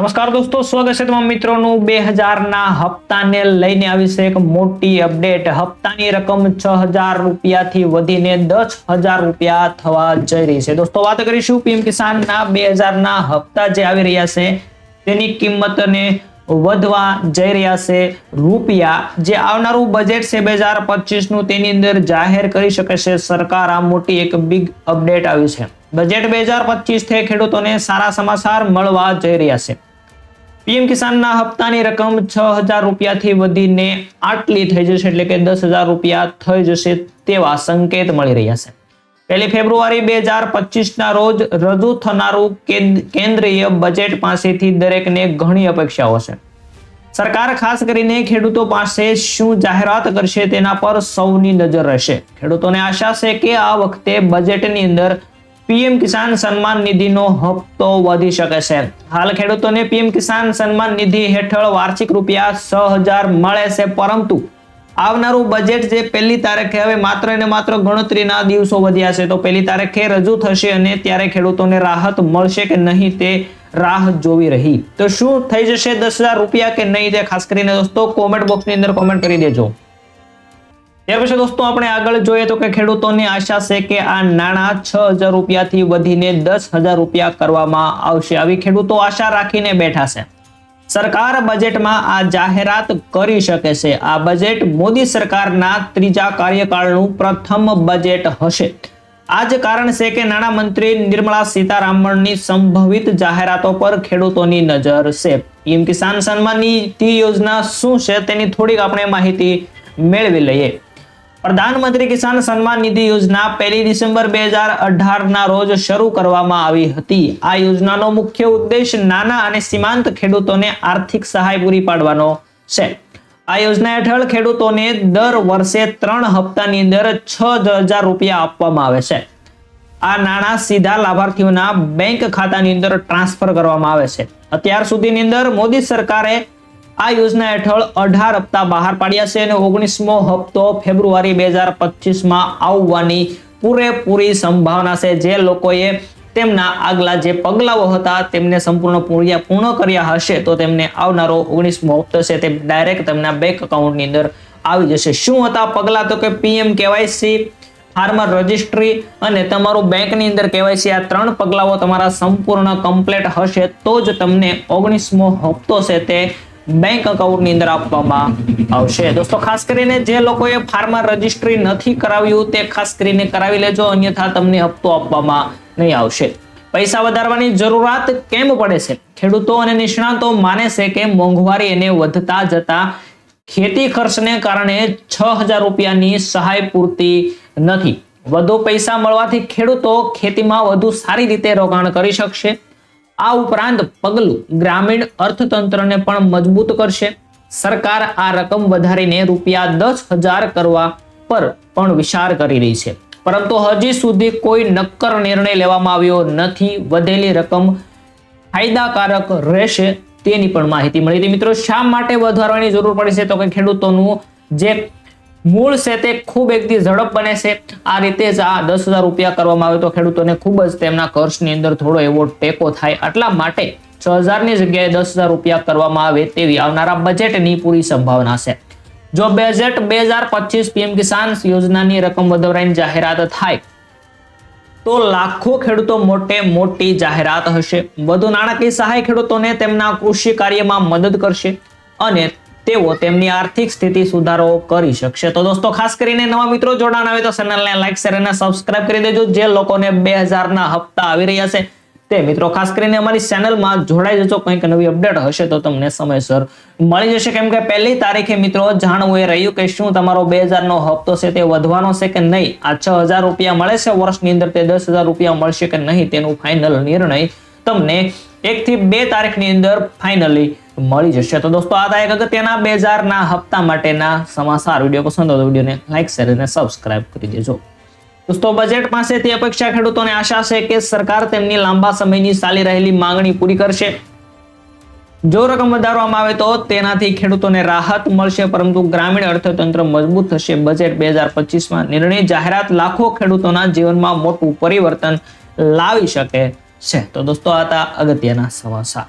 નમસ્કાર દોસ્તો, સ્વાગત છે તમામ મિત્રોનું. બે હજારના હપ્તાને લઈને આવી છે એક મોટી અપડેટ. હપ્તાની રકમ છ હજાર રૂપિયાથી વધીને દસ હજાર રૂપિયા થવા જઈ રહી છે. દોસ્તો, વાત કરીશું પીએમ કિસાનના બે હજારના હપ્તા જે આવી રહ્યા છે, તેની કિંમતને વધવા જઈ રહ્યા છે રૂપિયા. જે આવનારું બજેટ છે બે હજાર પચીસનું, તેની અંદર જાહેર કરી શકે છે સરકાર. આ મોટી એક બિગ અપડેટ આવી છે. બજેટ બે હજાર પચીસથી ખેડૂતોને સારા સમાચાર મળવા જઈ રહ્યા છે. પીએમ કિસાનના હપ્તાની રકમ છ હજાર રૂપિયાથી વધીને આટલી થઈ જશે એટલે કે દસ હજાર રૂપિયા થઈ જશે તેવા સંકેત મળી રહ્યા છે. પહેલી ફેબ્રુઆરી બે હજાર પચીસના રોજ રજૂ થનારું કેન્દ- કેન્દ્રીય બજેટ પાસેથી દરેકને ઘણી અપેક્ષાઓ છે. સરકાર ખાસ કરીને ખેડૂતો પાસે શું જાહેરાત કરશે તેના પર સૌની નજર રહેશે. ખેડૂતોને આશા છે કે આ વખતે બજેટની અંદર પીએમ કિસાન સન્માન નિધિનો હપ્તો વધી શકે છે. હાલ ખેડૂતોને પીએમ કિસાન સન્માન નિધિ હેઠળ વાર્ષિક રૂપિયા છ હજાર મળે છે, પરંતુ આવનારું બજેટ જે પહેલી તારીખે હવે માત્ર ને માત્ર ગણતરીના દિવસો વધ્યા છે, તો પહેલી તારીખે રજૂ થશે અને ત્યારે ખેડૂતોને રાહત મળશે કે નહીં તે રાહ જોવી રહી. તો શું થઈ જશે દસ હજાર રૂપિયા કે નહીં તે ખાસ કરીને દોસ્તો કોમેન્ટ બોક્સની અંદર કોમેન્ટ કરી દેજો. ત્યાર પછી દોસ્તો આપણે આગળ જોઈએ તો કે ખેડૂતોની આશા છે કે આ નાણાં છ હજાર રૂપિયાથી વધીને દસ હજાર રૂપિયા કરવામાં આવશે. આવી ખેડૂતો આશા રાખીને બેઠા છે. સરકાર બજેટમાં આ જાહેરાત કરી શકે છે. આ બજેટ મોદી સરકારના ત્રીજા કાર્યકાળનું પ્રથમ બજેટ હશે. આ જ કારણ છે કે નાણામંત્રી નિર્મલા સીતારામનની સંભવિત જાહેરાતો પર ખેડૂતોની નજર છે. પીએમ કિસાન સન્માન યોજના શું છે તેની થોડીક આપણે માહિતી મેળવી લઈએ. પ્રધાનમંત્રી કિસાન સન્માન નિધિ યોજના પહેલી ડિસેમ્બર બે હજાર અઢારના રોજ શરૂ કરવામાં આવી હતી. આ યોજનાનો મુખ્ય ઉદ્દેશ નાના અને સીમાંત ખેડૂતોને આર્થિક સહાય પૂરી પાડવાનો છે. આ યોજના હેઠળ ખેડૂતોને દર વર્ષે ત્રણ હપ્તાની અંદર છ હજાર રૂપિયા આપવામાં આવે છે. આ નાણાં સીધા લાભાર્થીઓના બેંક ખાતાની અંદર ટ્રાન્સફર કરવામાં આવે છે. અત્યાર સુધીની અંદર મોદી સરકારે આ યોજના હેઠળ અઢાર હપ્તા બહાર પાડ્યા છે અને ઓગણીસમો હપ્તો ફેબ્રુઆરી બે હજાર પચીસમાં આવવાની પૂરેપૂરી સંભાવના છે. જે લોકોએ તેમના આગલા જે પગલાઓ હતા તેમને સંપૂર્ણ પૂર્ણ કર્યા હશે તો તેમને આવનારો ઓગણીસમો હપ્તો છે તે ડાયરેક્ટ તેમના બેંક એકાઉન્ટની અંદર આવી જશે. શું હતા પગલા? તો કે પીએમ કેવાયસી, ફાર્મર રજિસ્ટ્રી અને તમારું બેંકની અંદર કેવાયસી આ ત્રણ પગલાઓ તમારા સંપૂર્ણ કમ્પ્લીટ હશે તો જ તમને ઓગણીસમો હપ્તો છે તે બેંક અકાઉન્ટની અંદર આપવામાં આવશે. દોસ્તો, ખાસ કરીને જે લોકોએ ફાર્મર રજિસ્ટ્રી નથી કરાવ્યું તે ખાસ કરીને કરાવી લેજો, અન્યથા તમને હપ્તો આપવામાં નહીં આવશે. પૈસા વધારવાની જરૂરિયાત કેમ પડે છે? ખેડૂતો અને નિષ્ણાતો માને છે કે મોંઘવારી એને વધતા જતા ખેતી ખર્ચને કારણે છ હજાર રૂપિયાની સહાય પૂરતી નથી. વધુ પૈસા મળવાથી ખેડૂતો ખેતીમાં વધુ સારી રીતે રોકાણ કરી શકશે. આ ઉપરાંત પગલું ગ્રામીણ અર્થતંત્રને પણ મજબૂત કરશે. સરકાર આ રકમ વધારીને રૂપિયા દસ હજાર કરવા પર પણ વિચાર કરી રહી છે. પરંતુ હજી સુધી કોઈ નક્કર નિર્ણય લેવામાં આવ્યો નથી. વધેલી રકમ ફાયદાકારક રહેશે તેની પણ માહિતી મળી હતી મિત્રો, શા માટે વધારવાની જરૂર પડી છે? તો કે ખેડૂતોનું જે મૂળ છે તે ખૂબ એકથી ઝડપ બને છે. આ રીતે જ આ દસ હજાર રૂપિયા કરવામાં આવે તો ખેડૂતોને ખૂબ જ તેમના ખર્ચની અંદર થોડો એવો ટેકો થાય. એટલા માટે છ હજારની જગ્યાએ દસ હજાર રૂપિયા કરવામાં આવે તેવી આવનારા બજેટની પૂરી સંભાવના છે. જો બજેટ બે હજાર પચીસ પીએમ કિસાન યોજનાની રકમ વધારવાની જાહેરાત થાય, તો લાખો ખેડૂતો મોટે મોટી જાહેરાત હશે. વધુ નાણાકીય સહાય ખેડૂતોને તેમના કૃષિ કાર્યમાં મદદ કરશે અને તેઓ તેમની આર્થિક સ્થિતિ સુધારો કરી શકશે. તો દોસ્તો, ખાસ કરીને નવા મિત્રો જોડાણ આવે તો ચેનલને લાઈક શેર અને સબસ્ક્રાઇબ કરી દેજો, જે લોકોને બે હજારના હપ્તા આવી રહ્યા છે. તે મિત્રો, ખાસ કરીને અમારી ચેનલમાં જોડાઈ જજો, કંઈક નવી અપડેટ હશે તો તમને સમયસર મળી જશે. કેમ કે પહેલી તારીખે મિત્રો જાણવું એ રહ્યું કે શું તમારો બે નો હપ્તો છે તે વધવાનો છે કે નહીં? આ છ રૂપિયા મળે છે, વર્ષની અંદર તે દસ રૂપિયા મળશે કે નહીં તેનું ફાઇનલ નિર્ણય તમને એક થી બે તારીખની અંદર ફાઇનલી મળી જશે. તો દોસ્તો, આ એક અગત્યના બે ના હપ્તા માટેના સમાચાર. વીડિયો પસંદ હોય વિડીયોને લાઈક, શેર અને સબસ્ક્રાઇબ કરી દેજો. દોસ્તો બજેટ પાસેથી અપેક્ષા ખેડૂતોને આશા છે કે સરકાર તેમની લાંબા સમયની ચાલી રહેલી માંગણી પૂરી કરશે. જો રકમ વધારવામાં આવે તો તેનાથી ખેડૂતોને રાહત મળશે, પરંતુ ગ્રામીણ અર્થતંત્ર મજબૂત થશે. બજેટ બે હજાર પચીસમાં નિર્ણય જાહેરાત લાખો ખેડૂતોના જીવનમાં મોટું પરિવર્તન લાવી શકે છે. તો દોસ્તો આ હતા અગત્યના સમાચાર.